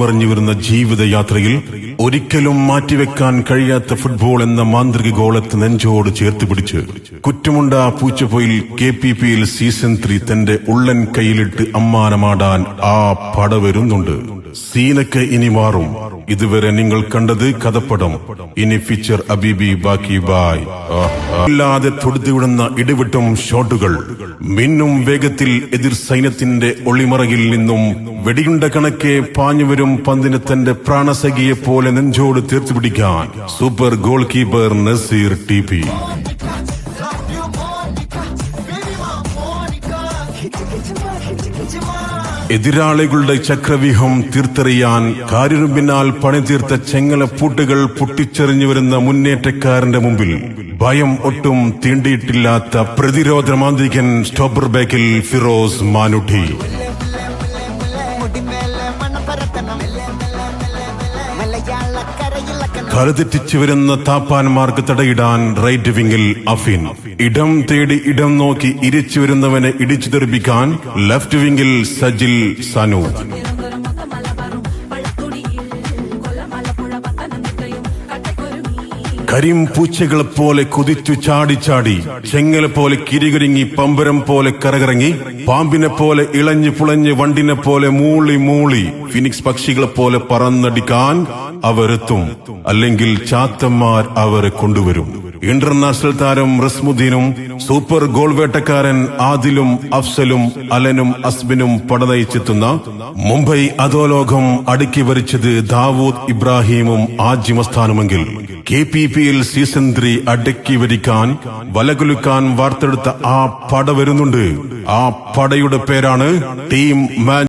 മറിഞ്ഞു വരുന്ന ജീവിതയാത്രയിൽ ഒരിക്കലും മാറ്റിവെക്കാൻ കഴിയാത്ത ഫുട്ബോൾ എന്ന മാന്ത്രിക ഗോളത്ത് നെഞ്ചോട് ചേർത്ത് പിടിച്ച് കുറ്റമുണ്ട പൂച്ചപ്പൊയിൽ കെ പി പിയിൽ സീസൺ ത്രീ തന്റെ ഉള്ളൻ കയ്യിലിട്ട് അമ്മാനമാടാൻ ആ പട വരുന്നുണ്ട്. സീനൊക്കെ ഇനി മാറും. ഇതുവരെ നിങ്ങൾ കണ്ടത് കഥപ്പടം. ഇനി ഫീച്ചർ അബീബി ബാക്കി ബായ്. ഇല്ലാതെ തൊടുത്തിവിടുന്ന ഇടിവിട്ടും ഷോട്ടുകൾ. മിന്നും വേഗത്തിൽ എതിർ സൈന്യത്തിന്റെ ഒളിമറയിൽ നിന്നും വെടിയുണ്ട കണക്കെ പാഞ്ഞുവരും പന്തിന് തന്റെ പ്രാണസഖിയെ പോലെ നെഞ്ചോട് തീർത്തുപിടിക്കാൻ. Super goal keeper Naseer T എതിരാളികളുടെ ചക്രവ്യൂഹം തീർത്തെറിയാൻ കാരിരുമ്പിനാൽ പണിതീർത്ത ചെങ്ങലപ്പൂട്ടുകൾ പൊട്ടിച്ചെറിഞ്ഞു വരുന്ന മുന്നേറ്റക്കാരന്റെ മുമ്പിൽ ഭയം ഒട്ടും തീണ്ടിയിട്ടില്ലാത്ത പ്രതിരോധ മാന്ത്രികൻ സ്റ്റോപ്പർ ബാക്കിൽ ഫിറോസ് മലയാളക്കരയില കരുതെറ്റിച്ചു വരുന്ന താപ്പാൻമാർക്ക് തടയിടാൻ റൈറ്റ് വിങ്ങിൽ അഫിൻ. ഇടം തേടി ഇടം നോക്കി ഇരിച്ചു വരുന്നവനെ ഇടിച്ചു തെറിപ്പിക്കാൻ ലെഫ്റ്റ് വിങ്ങിൽ സജിൽ സനു. കരിം പൂച്ചകളെ പോലെ കുതിച്ചു ചാടി ചാടി ചെങ്ങലെ പോലെ കിരികിരിങ്ങി പമ്പരം പോലെ കരകറങ്ങി പാമ്പിനെ പോലെ ഇളഞ്ഞു പുളഞ്ഞ് വണ്ടിനെ പോലെ മൂളി മൂളി ഫിനിക്സ് പക്ഷികളെ പോലെ പറന്നടിക്കാൻ അവരെത്തും. അല്ലെങ്കിൽ ചാത്തന്മാർ അവരെ കൊണ്ടുവരും. ഇന്റർനാഷണൽ താരം റസ്മുദ്ദീനും സൂപ്പർ ഗോൾ വേട്ടക്കാരൻ ആദിലും അഫ്സലും അലനും അസ്ബിനും പടനയിച്ചെത്തുന്ന മുംബൈ അധോലോകം അടുക്കി വരിച്ചത് ദാവൂദ് ഇബ്രാഹിമും ആജിമസ്ഥാനുമെങ്കിൽ കെ പി പിയിൽ സീസൺ ത്രീ അടക്കി വരിക്കാൻ വലകുലുക്കാൻ വാർത്തെടുത്ത ആ പട വരുന്നുണ്ട്. ആ പടയുടെ പേരാണ് ടീം മാൻ